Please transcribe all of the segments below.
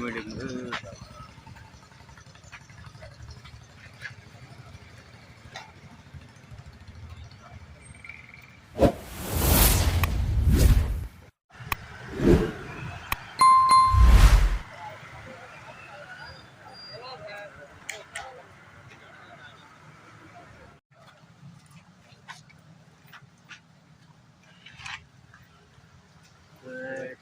Medium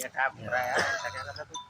ये काय भोरा आहे यार, काय करता तू?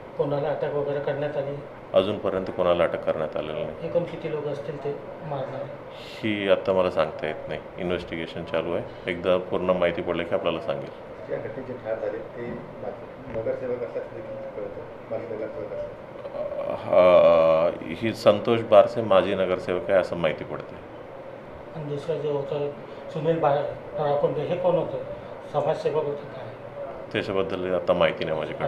कोणाला अटक वगैरे करण्यात आली? अजूनपर्यंत कोणाला अटक करण्यात आलेलं नाही. एकूण किती लोक असतील ते मारणार? ही आत्ता मला सांगता येत नाही. इन्व्हेस्टिगेशन चालू आहे. एकदा पूर्ण माहिती पडली की आपल्याला सांगेल. या घटनेत जे ठार झाले ते माजी- नगरसेवक असल्याचं देखील कळतं? माजी नगरसेवक असतात. हा, ही संतोष बारसे माजी नगरसेवक आहे असं माहिती पडते आणि दुसरं जे होतं सुनील बा राकोंडे हे कोण होतं? समाजसेवक होते काय त्याच्याबद्दल आता माहिती नाही माझ्याकडे.